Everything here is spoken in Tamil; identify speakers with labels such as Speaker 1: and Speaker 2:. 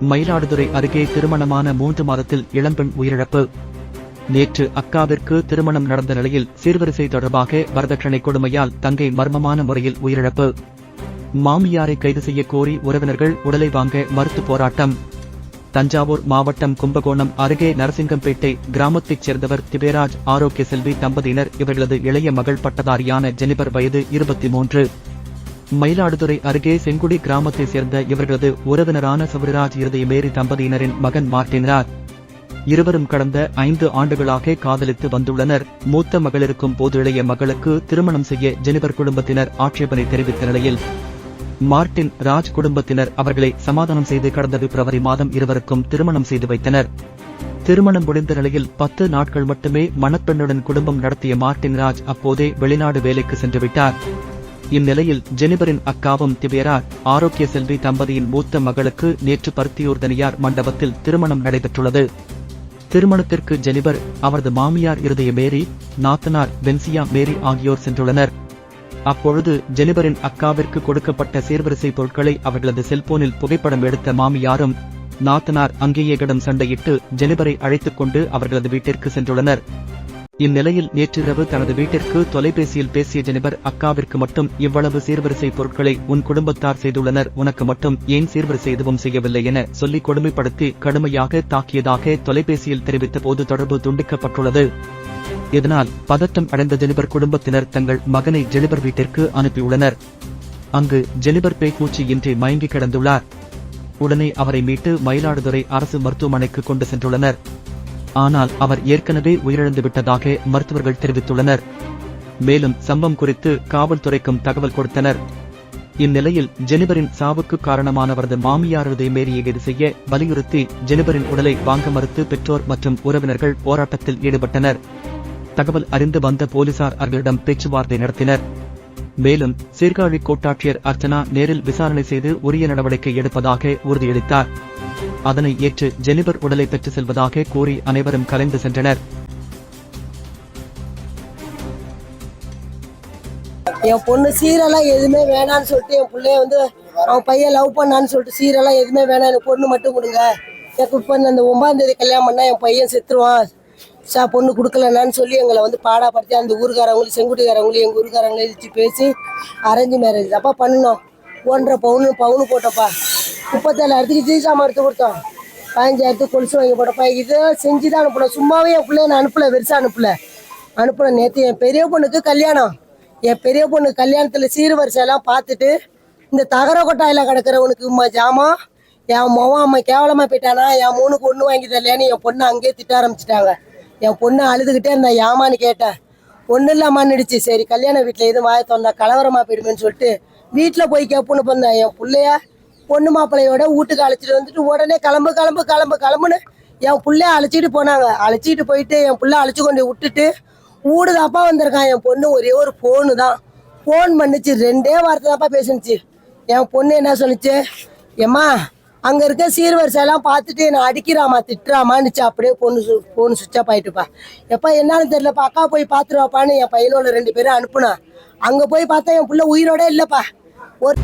Speaker 1: மயிலாடுதுறை அருகே திருமணமான மூன்று மாதத்தில் இளம்பெண் உயிரிழப்பு. நேற்று அக்காவிற்கு திருமணம் நடந்த நிலையில் சீர்வரிசை தொடர்பாக வரதட்சணை கொடுமையால் தங்கை மர்மமான முறையில் உயிரிழப்பு. மாமியாரை கைது செய்ய கோரி உறவினர்கள் உடலை வாங்க மறுத்து போராட்டம். தஞ்சாவூர் மாவட்டம் கும்பகோணம் அருகே நரசிங்கம்பேட்டை கிராமத்தைச் சேர்ந்தவர் திவேராஜ் ஆரோக்கிய செல்வி தம்பதியினர் இவர்களது இளைய மகள் பட்டதாரியான ஜெனிபர் வயது இருபத்தி மூன்று. மயிலாடுதுறை அருகே செங்குடி கிராமத்தைச் சேர்ந்த இவர்களது உறவினரான சபரிராஜ் இருதயமேரி தம்பதியினரின் மகன் மார்டின்ராஜ் இருவரும் கடந்த ஐந்து ஆண்டுகளாக காதலித்து வந்துள்ளனர். மூத்த மகளிருக்கும் போது இளைய மகளுக்கு திருமணம் செய்ய ஜெனிபர் குடும்பத்தினர் ஆட்சேபனை தெரிவித்த நிலையில் மார்டின் ராஜ் குடும்பத்தினர் அவர்களை சமாதானம் செய்து கடந்த பிப்ரவரி மாதம் இருவருக்கும் திருமணம் செய்து வைத்தனர். திருமணம் முடிந்த நிலையில் பத்து நாட்கள் மட்டுமே மணப்பெண்ணுடன் குடும்பம் நடத்திய மார்டின் ராஜ் அப்போதே வெளிநாடு வேலைக்கு சென்றுவிட்டார் இந்நிலையில் ஜெனிபரின் அக்காவும் திவேரா ஆரோக்கிய செல்வி தம்பதியின் மூத்த மகளுக்கு நேற்று பருத்தியூர் தனியார் மண்டபத்தில் திருமணம் நடைபெற்றுள்ளது. திருமணத்திற்கு ஜெனிபர் அவரது மாமியார் இருதய மேரி நாத்தனார் வென்சியா மேரி ஆகியோர் சென்றுள்ளனர். அப்பொழுது ஜெனிபரின் அக்காவிற்கு கொடுக்கப்பட்ட சீர்வரிசை பொருட்களை அவர்களது செல்போனில் புகைப்படம் எடுத்த மாமியாரும் நாத்தனார் அங்கேயே கடன் சண்டையிட்டு ஜெனிபரை அழைத்துக் கொண்டு அவர்களது வீட்டிற்கு சென்றுள்ளனர். இந்நிலையில் நேற்றிரவு தனது வீட்டிற்கு தொலைபேசியில் பேசிய ஜெனிபர் அக்காவிற்கு மட்டும் இவ்வளவு சீர்வரிசை பொருட்களை உன் குடும்பத்தார் செய்துள்ளனர். உனக்கு மட்டும் ஏன் சீர்வரிசை எதுவும் செய்யவில்லை என சொல்லி கொடுமைப்படுத்தி கடுமையாக தாக்கியதாக தொலைபேசியில் தெரிவித்த போது தொடர்பு துண்டிக்கப்பட்டுள்ளது. இதனால் பதட்டம் அடைந்த ஜெனிபர் குடும்பத்தினர் தங்கள் மகனை ஜெனிபர் வீட்டிற்கு அனுப்பியுள்ளனர். அங்கு ஜெனிபர் பேய்கூச்சி இன்றி மயங்கி கிடந்துள்ளார். உடனே அவரை மீட்டு மயிலாடுதுறை அரசு மருத்துவமனைக்கு கொண்டு சென்றுள்ளனர். ஆனால் அவர் ஏற்கனவே உயிரிழந்து விட்டதாக மருத்துவர்கள் தெரிவித்துள்ளனர். மேலும் சம்பவம் குறித்து காவல்துறைக்கும் தகவல் கொடுத்தனர். இந்நிலையில் ஜெனிபரின் சாவுக்கு காரணமானவரது மாமியாரது மேரியை கைது செய்ய வலியுறுத்தி ஜெனிபரின் உடலை வாங்க மறுத்து பெற்றோர் மற்றும் உறவினர்கள் போராட்டத்தில் ஈடுபட்டனர். தகவல் அறிந்து வந்த போலீசார் அவர்களிடம் பேச்சுவார்த்தை நடத்தினர். மேலும் சீர்காழி கோட்டாட்சியர் அர்ச்சனா நேரில் விசாரணை செய்து உரிய நடவடிக்கை எடுப்பதாக உறுதியளித்தார். அதனை ஏற்று ஜெனிபர் உடலை பெற்று செல்வதாக கூறி அனைவரும் கலைந்து சென்றனர்.
Speaker 2: என் பொண்ணு சீரெல்லாம் எதுவுமே வேணான்னு சொல்லிட்டு என் பிள்ளைய வந்து அவன் பையன் லவ் பண்ணான்னு சொல்லிட்டு சீரெல்லாம் எதுவுமே வேணாம் எனக்கு பொண்ணு மட்டும் கொடுங்க. எனக்கு இப்போ அந்த ஒன்பதாம் தேதி கல்யாணம் பண்ணால் என் பையன் செத்துருவான். சா பொண்ணு கொடுக்கலன்னு சொல்லி எங்களை வந்து பாடாப்படுத்தி அந்த ஊருக்காரவங்களையும் செங்குட்டிக்காரவங்களையும் எங்கள் ஊருக்காரங்களையும் வச்சு பேசி அரேஞ்ச் மேரேஜ் அப்பா பண்ணணும் ஒன்றரை பவுனு பவுனு போட்டப்பா. முப்பத்தேழாயிரத்துக்கு ஜீசாம எடுத்து கொடுத்தோம். பதினஞ்சாயிரத்துக்கு கொலுசு வாங்கி போட்டப்பா இதை செஞ்சு தான் அனுப்பணும் சும்மாவே என் பிள்ளைய நான் அனுப்பல வெறுசாக அனுப்பல. அனுப்பலை. நேற்று என் பெரிய பொண்ணுக்கு கல்யாணம். என் பெரிய பொண்ணு கல்யாணத்தில் சீர் வரிசையெல்லாம் பார்த்துட்டு இந்த தகர கொட்டாயில் கிடக்கிறவனுக்கு உமா ஜாமான் என் மொவன் அம்மா கேவலமாக போயிட்டானா? என் மூணுக்கு ஒன்று வாங்கி தரலையான்னு என் பொண்ணை அங்கேயே திட்ட ஆரம்பிச்சிட்டாங்க. என் பொண்ணு அழுதுகிட்டே இருந்தேன் ஏமான்னு கேட்டேன். ஒன்றும் இல்லாமன்னுடுச்சு சரி கல்யாண வீட்டில் எதுவும் வாய தந்தா கலவரமாக போயிடுமேன்னு சொல்லிட்டு வீட்டில் போய் கேப்புன்னு பண்ணேன் என் பிள்ளைய பொண்ணு மாப்பிள்ளையோட வீட்டுக்கு அழைச்சிட்டு வந்துட்டு உடனே கிளம்பு கிளம்பு கிளம்பு கிளம்புன்னு என் பிள்ளைய அழைச்சிட்டு போனாங்க. அழைச்சிட்டு போயிட்டு என் பிள்ளை அழைச்சி கொண்டு விட்டுட்டு வீடு தாப்பா வந்திருக்கான். என் பொண்ணு ஒரே ஒரு ஃபோனு தான். ஃபோன் பண்ணுச்சு. ரெண்டே வார்த்தை தாப்பா பேசுனுச்சு. என் பொண்ணு என்ன சொல்லிச்சு ஏம்மா அங்கே இருக்க சீர்வரிசையெல்லாம் பார்த்துட்டு என்னை அடிக்கிறாமா திட்டுறாமான்னுச்சு அப்படியே பொண்ணு சு ஃபோன் சுவிட்ச் ஆஃப் ஆயிட்டுப்பா. எப்பா என்னன்னு தெரியலப்பா அக்கா போய் பார்த்துருவாப்பான்னு என் பையனோட ரெண்டு பேரும் அனுப்புனா. அங்கே போய் பார்த்தா என் பிள்ளை உயிரோட இல்லைப்பா. ஒரு